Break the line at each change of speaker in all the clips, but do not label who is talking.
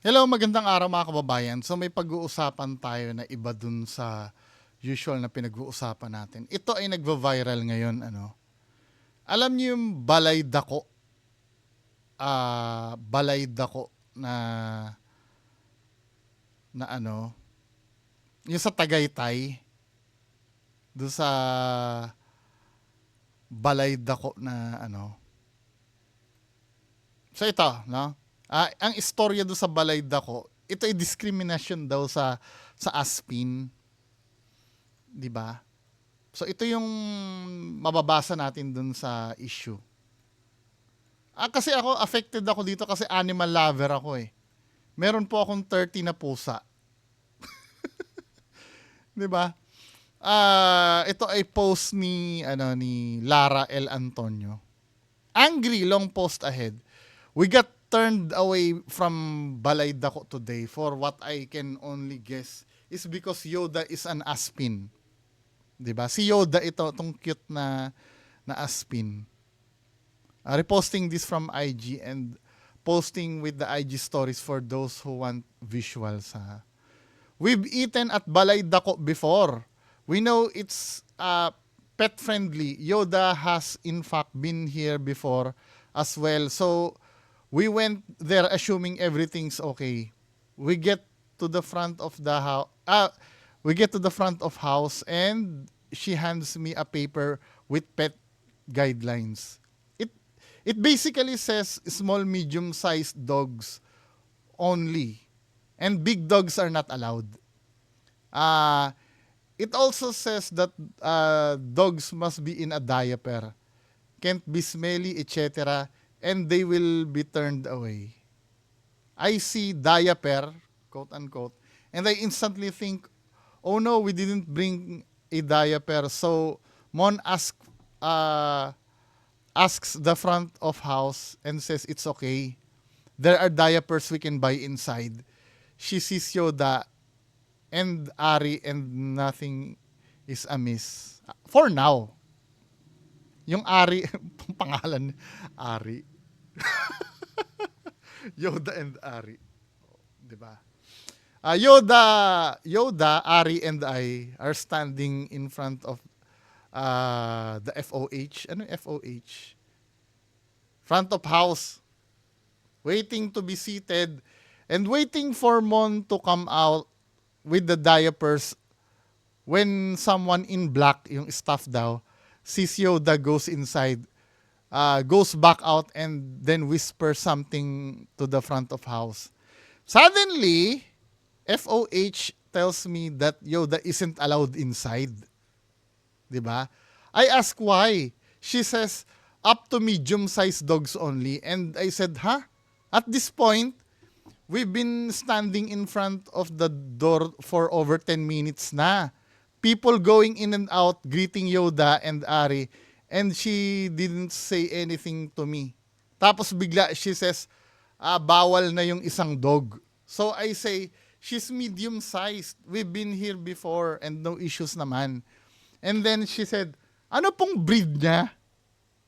Hello, magandang araw mga kababayan. So may pag-uusapan tayo na iba dun sa usual na pinag-uusapan natin. Ito ay nagva-viral ngayon, ano. Alam niyo yung balay dako? Ah, balay dako na na ano, yung sa Tagaytay, doon sa balay dako na ano. So ito, no? Ah, ang istorya do sa balay dako, ito ay discrimination daw sa sa Aspin. 'Di ba? So ito yung mababasa natin dun sa issue. Ah, kasi ako affected ako dito kasi animal lover ako eh. Meron po akong 30 na pusa. 'Di ba? Ah, ito ay post ni ano ni Lara L Antonio. Angry long post ahead. We got turned away from Balay Dako today for what I can only guess is because Yoda is an Aspin. ba? Si Yoda ito, tong cute na na Aspin. Uh, reposting this from IG and posting with the IG stories for those who want visuals. Ha. We've eaten at Balay Dako before. We know it's uh, pet friendly. Yoda has in fact been here before as well. So we went there assuming everything's okay. We get to the front of the house. Ah, we get to the front of house and she hands me a paper with pet guidelines. It it basically says small medium sized dogs only and big dogs are not allowed. Uh, it also says that uh, dogs must be in a diaper, can't be smelly, etc and they will be turned away. I see diaper, quote unquote, and I instantly think, oh no, we didn't bring a diaper. So Mon ask, uh, asks the front of house and says it's okay. There are diapers we can buy inside. She sees Yoda and Ari and nothing is amiss. For now. Yung Ari, pangalan Ari. Yoda and Ari. Di ba? Uh, Yoda, Yoda, Ari, and I are standing in front of uh, the FOH. Ano FOH? Front of house. Waiting to be seated and waiting for Mon to come out with the diapers when someone in black, yung staff daw, sees Yoda goes inside uh, goes back out and then whispers something to the front of house. Suddenly, FOH tells me that Yoda isn't allowed inside. ba? I ask why. She says up to medium-sized dogs only and I said, "Huh? At this point, we've been standing in front of the door for over 10 minutes na. People going in and out greeting Yoda and Ari and she didn't say anything to me. Tapos bigla she says, ah, bawal na yung isang dog. So I say, she's medium sized. We've been here before and no issues naman. And then she said, ano pong breed niya?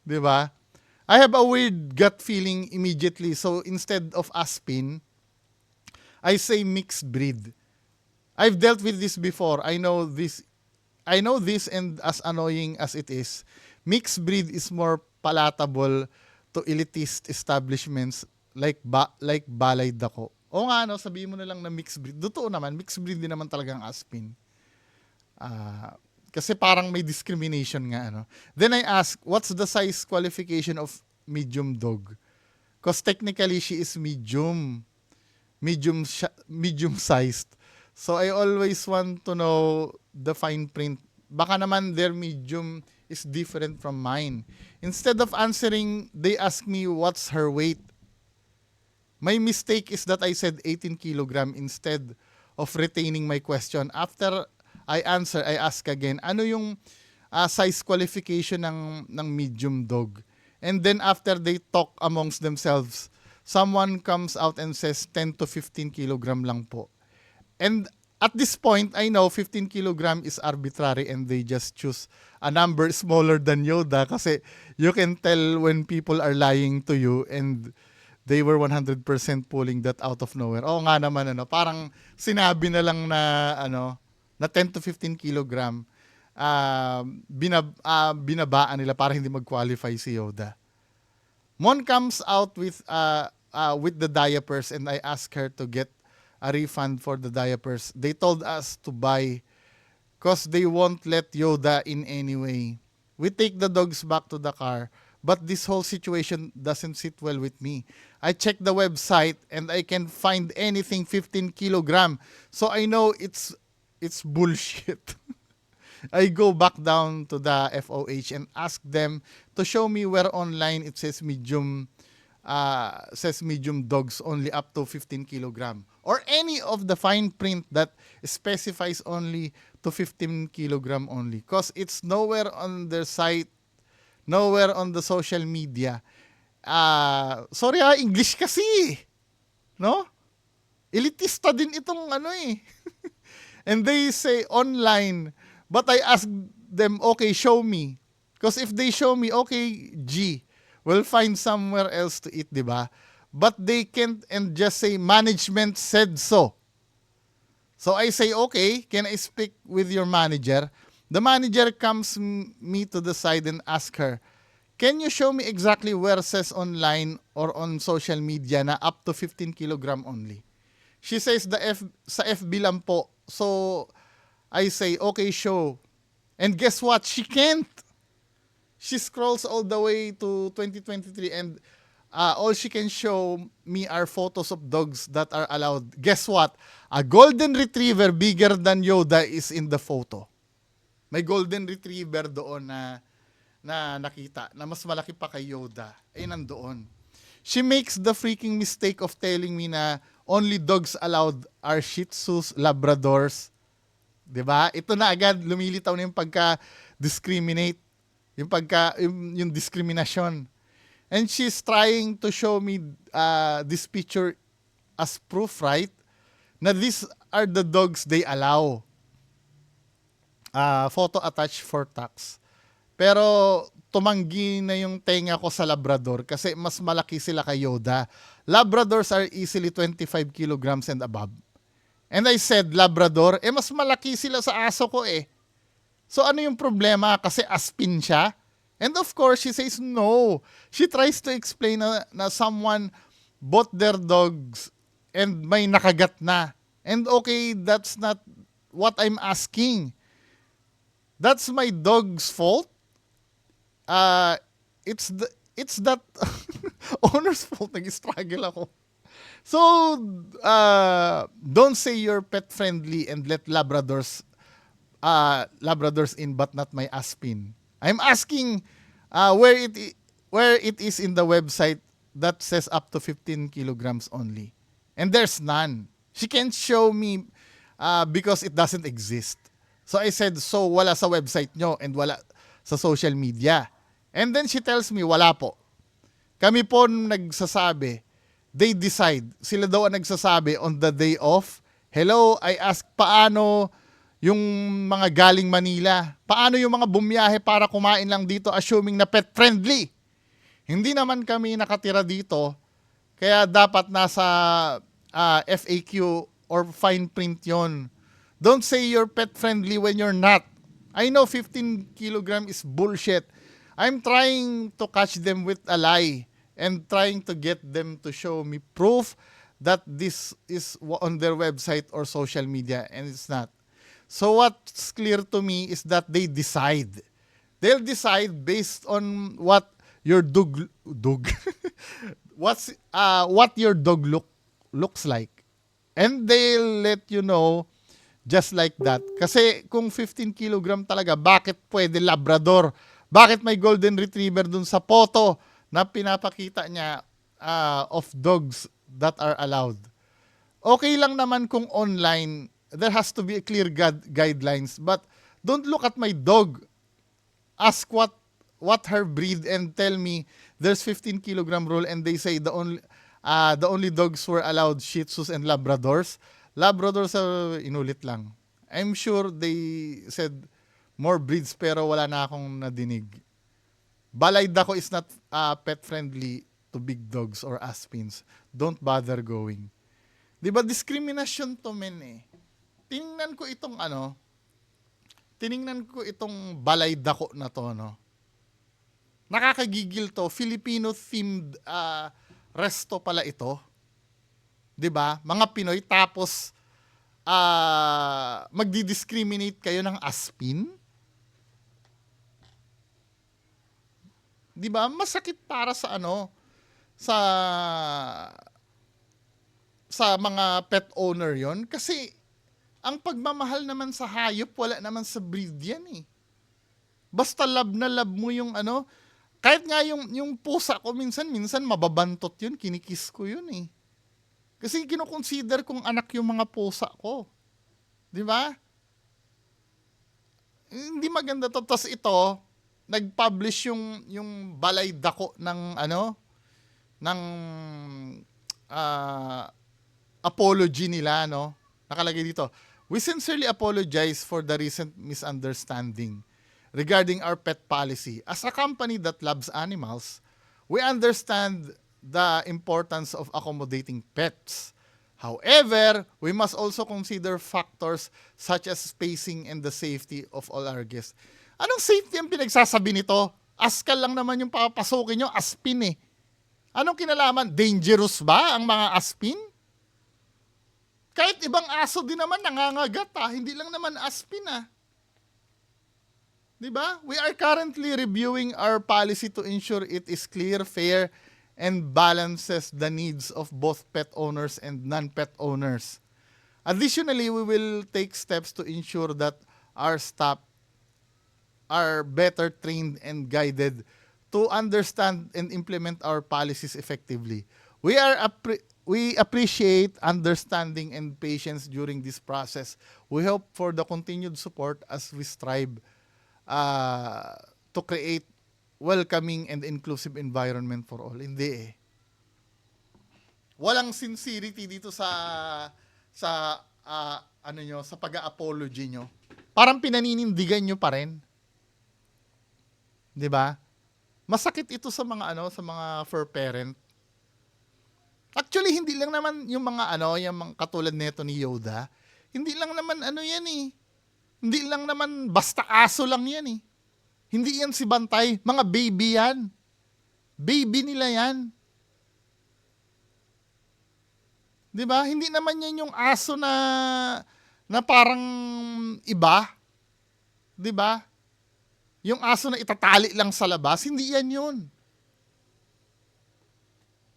'Di ba? I have a weird gut feeling immediately. So instead of Aspin, I say mixed breed. I've dealt with this before. I know this I know this and as annoying as it is, mixed breed is more palatable to elitist establishments like ba, like Balay Dako. O nga no, sabihin mo na lang na mixed breed. Totoo naman, mixed breed din naman talagang Aspin. Ah, kasi parang may discrimination nga ano. Then I ask, what's the size qualification of medium dog? Because technically she is medium. Medium medium sized. So I always want to know the fine print. Baka naman their medium is different from mine. Instead of answering, they ask me what's her weight. My mistake is that I said 18 kilogram instead of retaining my question. After I answer, I ask again, ano yung uh, size qualification ng, ng medium dog? And then after they talk amongst themselves, someone comes out and says 10 to 15 kilogram lang po. And at this point, I know 15 kilogram is arbitrary and they just choose a number smaller than Yoda kasi you can tell when people are lying to you and they were 100% pulling that out of nowhere. Oo nga naman ano, parang sinabi na lang na ano, na 10 to 15 kilogram ah, binab, ah, binabaan nila para hindi mag-qualify si Yoda. Mon comes out with uh, uh, with the diapers and I asked her to get a refund for the diapers. They told us to buy because they won't let Yoda in anyway. We take the dogs back to the car, but this whole situation doesn't sit well with me. I checked the website and I can find anything 15 kilogram. So I know it's it's bullshit. I go back down to the FOH and ask them to show me where online it says medium uh, says medium dogs only up to 15 kilogram or any of the fine print that specifies only to 15 kilogram only because it's nowhere on their site nowhere on the social media. Uh, sorry ha English kasi no? Elitista din itong ano eh. And they say online but I ask them okay show me. Because if they show me okay G we'll find somewhere else to eat di ba but they can't and just say management said so so I say okay can I speak with your manager the manager comes me to the side and ask her can you show me exactly where says online or on social media na up to 15 kilogram only she says the F sa FB lang po so I say, okay, show. And guess what? She can't. She scrolls all the way to 2023 and uh, all she can show me are photos of dogs that are allowed. Guess what? A golden retriever bigger than Yoda is in the photo. May golden retriever doon na na nakita na mas malaki pa kay Yoda. Ay nandoon. She makes the freaking mistake of telling me na only dogs allowed are Shih Tzus, Labradors, 'di ba? Ito na agad lumilitaw na yung pagka-discriminate, yung pagka yung, yung discrimination. And she's trying to show me uh, this picture as proof, right? Na these are the dogs they allow. Uh, photo attached for tax. Pero tumanggi na yung tenga ko sa Labrador kasi mas malaki sila kay Yoda. Labradors are easily 25 kilograms and above. And I said, Labrador, eh mas malaki sila sa aso ko eh. So ano yung problema? Kasi aspin siya? And of course, she says no. She tries to explain na, na someone bought their dogs and may nakagat na. And okay, that's not what I'm asking. That's my dog's fault. Uh, it's the it's that owner's fault. Nag-struggle ako. So, uh, don't say you're pet friendly and let Labradors uh, Labradors in but not my Aspin. I'm asking uh, where it where it is in the website that says up to 15 kilograms only. And there's none. She can't show me uh, because it doesn't exist. So I said, so wala sa website nyo and wala sa social media. And then she tells me, wala po. Kami po nagsasabi, they decide. Sila daw ang nagsasabi on the day off. Hello, I ask paano yung mga galing Manila? Paano yung mga bumiyahe para kumain lang dito assuming na pet friendly? Hindi naman kami nakatira dito. Kaya dapat nasa ah, FAQ or fine print yon. Don't say you're pet friendly when you're not. I know 15 kilogram is bullshit. I'm trying to catch them with a lie and trying to get them to show me proof that this is on their website or social media and it's not. So what's clear to me is that they decide. They'll decide based on what your dog dog what's uh what your dog look looks like. And they'll let you know just like that. Kasi kung 15 kilogram talaga, bakit pwede Labrador? Bakit may Golden Retriever dun sa photo na pinapakita niya ah, of dogs that are allowed? Okay lang naman kung online, there has to be clear guide- guidelines. But don't look at my dog. Ask what what her breed and tell me there's 15 kilogram rule and they say the only uh, the only dogs were allowed Shih Tzus and Labradors. Labradors uh, inulit lang. I'm sure they said more breeds pero wala na akong nadinig. Balayda ko is not uh, pet friendly to big dogs or aspins, don't bother going. 'Di ba discrimination to men eh. Tingnan ko itong ano, tiningnan ko itong balay dako na to no. Nakakagigil to, Filipino themed ah, resto pala ito. 'Di ba? Mga Pinoy tapos ah magdi-discriminate kayo ng aspin? 'Di ba? Masakit para sa ano sa sa mga pet owner 'yon kasi ang pagmamahal naman sa hayop wala naman sa breed 'yan eh. Basta love na love mo yung ano, kahit nga yung yung pusa ko minsan minsan mababantot 'yun, kinikis ko 'yun eh. Kasi kino-consider kong anak yung mga pusa ko. 'Di ba? Hindi maganda to. Tapos ito, nag-publish yung yung balay dako ng ano ng ah, apology nila no. Nakalagay dito. We sincerely apologize for the recent misunderstanding regarding our pet policy. As a company that loves animals, we understand the importance of accommodating pets. However, we must also consider factors such as spacing and the safety of all our guests. Anong safety ang pinagsasabi nito? Askal lang naman yung papasukin nyo, aspin eh. Anong kinalaman? Dangerous ba ang mga aspin? Kahit ibang aso din naman nangangagat ah. Hindi lang naman aspin ah. 'Di ba? We are currently reviewing our policy to ensure it is clear, fair, and balances the needs of both pet owners and non-pet owners. Additionally, we will take steps to ensure that our staff are better trained and guided to understand and implement our policies effectively. We are appre- we appreciate understanding and patience during this process. We hope for the continued support as we strive uh, to create welcoming and inclusive environment for all. Hindi eh. Walang sincerity dito sa sa ah, ano nyo, sa pag-apology nyo. Parang pinaninindigan nyo pa rin. 'Di ba? Masakit ito sa mga ano, sa mga fur parent. Actually, hindi lang naman yung mga ano, yung mga katulad nito ni Yoda. Hindi lang naman ano yan eh. Hindi lang naman basta aso lang yan eh. Hindi yan si Bantay. Mga baby yan. Baby nila yan. 'Di ba? Hindi naman yan yung aso na na parang iba. 'Di ba? Yung aso na itatali lang sa labas, hindi yan yun.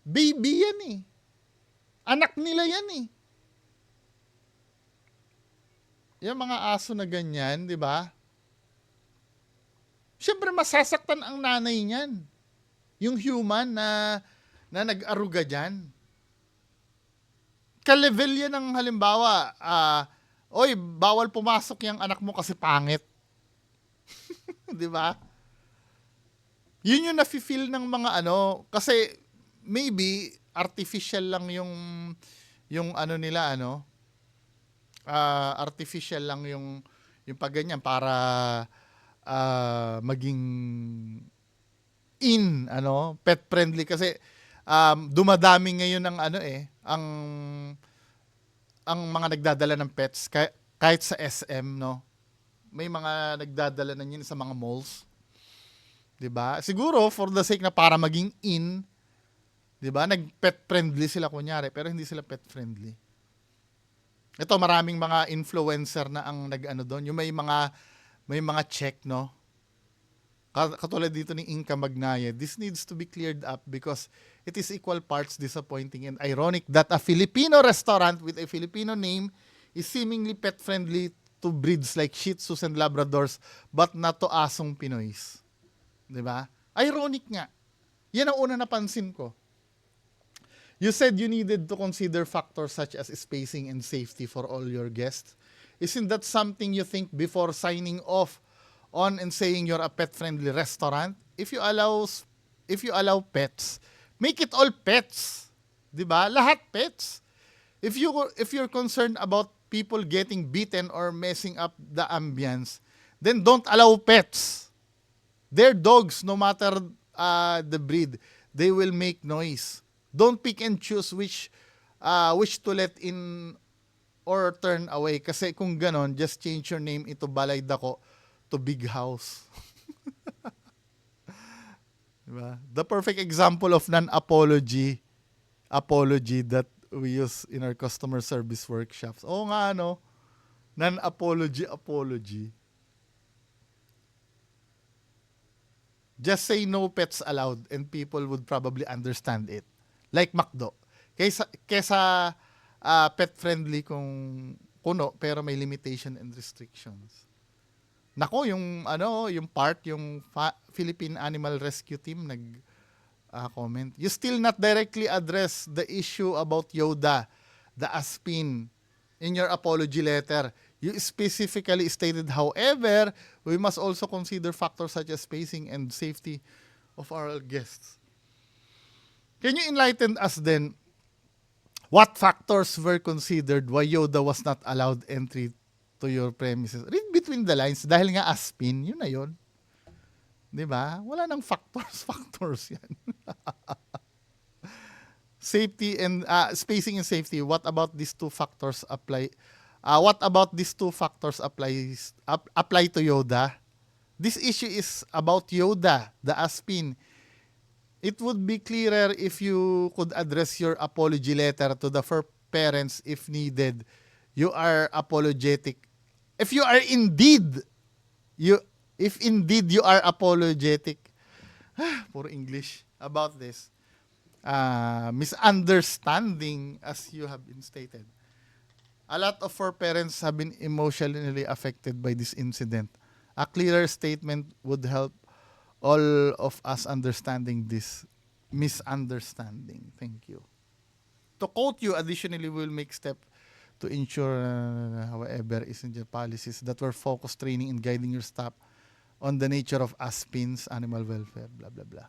Baby yan eh. Anak nila yan eh. Yung mga aso na ganyan, di ba? Siyempre masasaktan ang nanay niyan. Yung human na, na nag-aruga dyan. Ka-level yan ng halimbawa, ah, oy, bawal pumasok yung anak mo kasi pangit. di ba? Yun yung nafe-feel ng mga ano, kasi maybe artificial lang yung yung ano nila ano? Ah, artificial lang yung yung pagganyan para ah, maging in ano? Pet friendly. Kasi um, dumadami ngayon ng ano eh ang ang mga nagdadala ng pets. Kahit, kahit sa SM no? May mga nagdadala na yun sa mga malls. 'di ba? Siguro for the sake na para maging in 'Di ba? Nag-pet friendly sila kunyari, pero hindi sila pet friendly. Ito maraming mga influencer na ang nag-ano doon, yung may mga may mga check, no? Ka- Katulad dito ni Inka Magnaya, this needs to be cleared up because it is equal parts disappointing and ironic that a Filipino restaurant with a Filipino name is seemingly pet friendly to breeds like Shih Tzus and Labradors but not to asong Pinoys. 'Di ba? Ironic nga. Yan ang una napansin ko. You said you needed to consider factors such as spacing and safety for all your guests. Isn't that something you think before signing off on and saying you're a pet-friendly restaurant? If you allow if you allow pets, make it all pets. 'Di ba? Lahat pets. If you if you're concerned about people getting beaten or messing up the ambience, then don't allow pets. They're dogs no matter uh, the breed. they will make noise. Don't pick and choose which uh, which to let in or turn away. Kasi kung ganon, just change your name ito Balay Dako to Big House. diba? The perfect example of non-apology apology that we use in our customer service workshops. Oo nga, no? Non-apology apology. Just say no pets allowed and people would probably understand it. Like McDo. Kesa, kesa ah, pet-friendly kung kuno pero may limitation and restrictions. Nako, yung ano, yung part, yung fa- Philippine Animal Rescue Team nag ah, comment. You still not directly address the issue about Yoda, the Aspin, in your apology letter. You specifically stated, however, we must also consider factors such as spacing and safety of our guests. Can you enlighten us then what factors were considered why Yoda was not allowed entry to your premises? Read between the lines dahil nga Aspin, yun na yun. 'Di ba? Wala nang factors, factors 'yan. safety and uh, spacing and safety. What about these two factors apply? Uh, what about these two factors applies ap- apply to Yoda? This issue is about Yoda, the Aspin. It would be clearer if you could address your apology letter to the fur parents if needed. You are apologetic. If you are indeed you if indeed you are apologetic puro English about this uh, misunderstanding as you have been stated a lot of our parents have been emotionally affected by this incident a clearer statement would help all of us understanding this misunderstanding thank you to quote you additionally we will make step to ensure uh, however is in your policies that were focused training and guiding your staff on the nature of aspins, animal welfare, blah, blah, blah.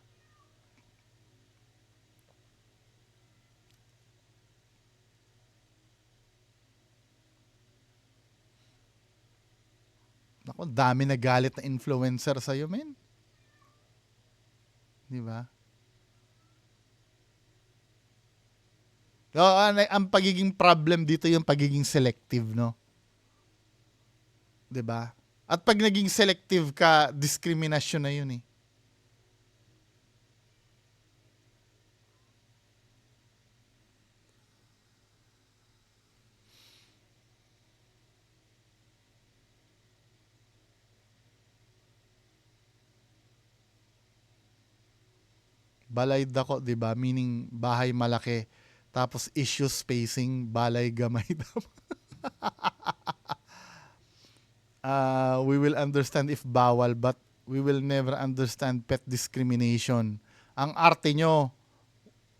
Naku, dami na galit na influencer sa'yo, men. Di ba? So, ang, ang pagiging problem dito yung pagiging selective, no? 'Di ba? At pag naging selective ka, discrimination na 'yun eh. Balay dako, 'di ba? Meaning bahay malaki. Tapos issue spacing, balay gamay uh, we will understand if bawal but we will never understand pet discrimination. Ang arte nyo,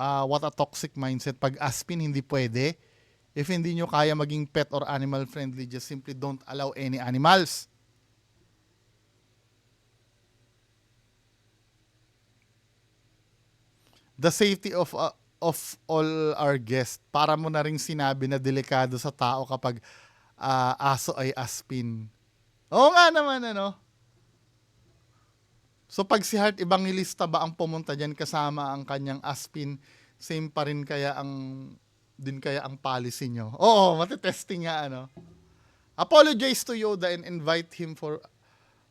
uh, what a toxic mindset. Pag aspin, hindi pwede. If hindi nyo kaya maging pet or animal friendly, just simply don't allow any animals. The safety of uh, of all our guests. Para mo na ring sinabi na delikado sa tao kapag uh, aso ay aspin. Oo nga naman, ano. So pag si Heart Evangelista ba ang pumunta diyan kasama ang kanyang aspin, same pa rin kaya ang din kaya ang policy nyo. Oo, matitesting nga ano. Apologize to Yoda and invite him for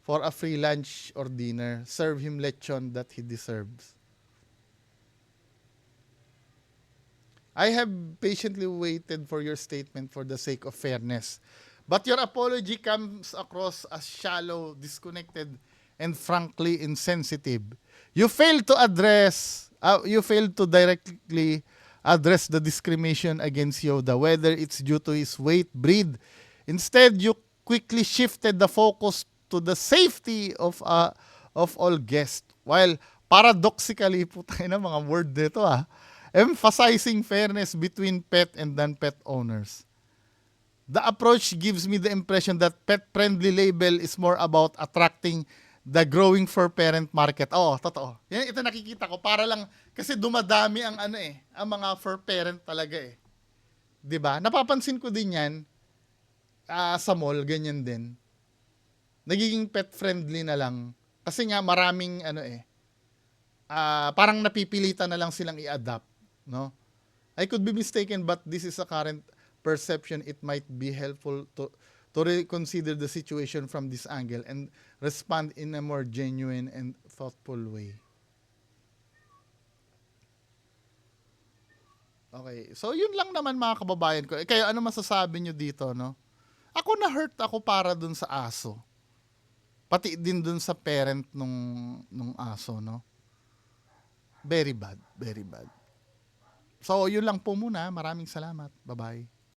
for a free lunch or dinner. Serve him lechon that he deserves. I have patiently waited for your statement for the sake of fairness. But your apology comes across as shallow, disconnected, and frankly insensitive. You fail to address, uh, you fail to directly address the discrimination against Yoda, whether it's due to his weight, breed. Instead, you quickly shifted the focus to the safety of uh, of all guests. While paradoxically, po tayo na mga word dito ah, emphasizing fairness between pet and non-pet owners. The approach gives me the impression that pet-friendly label is more about attracting the growing fur parent market. Oo, totoo. Yan, ito nakikita ko para lang, kasi dumadami ang ano eh, ang mga fur parent talaga eh. 'Di ba? Napapansin ko din yan, uh, sa mall, ganyan din. Nagiging pet friendly na lang. Kasi nga maraming ano eh, ah, parang napipilitan na lang silang i-adapt, no? I could be mistaken but this is a current perception. It might be helpful to to reconsider the situation from this angle and respond in a more genuine and thoughtful way. Okay. So, yun lang naman mga kababayan ko. Eh, Kaya ano masasabi nyo dito, no? Ako na-hurt ako para dun sa aso. Pati din dun sa parent nung, nung aso, no? Very bad. Very bad. So, yun lang po muna. Maraming salamat. Bye-bye.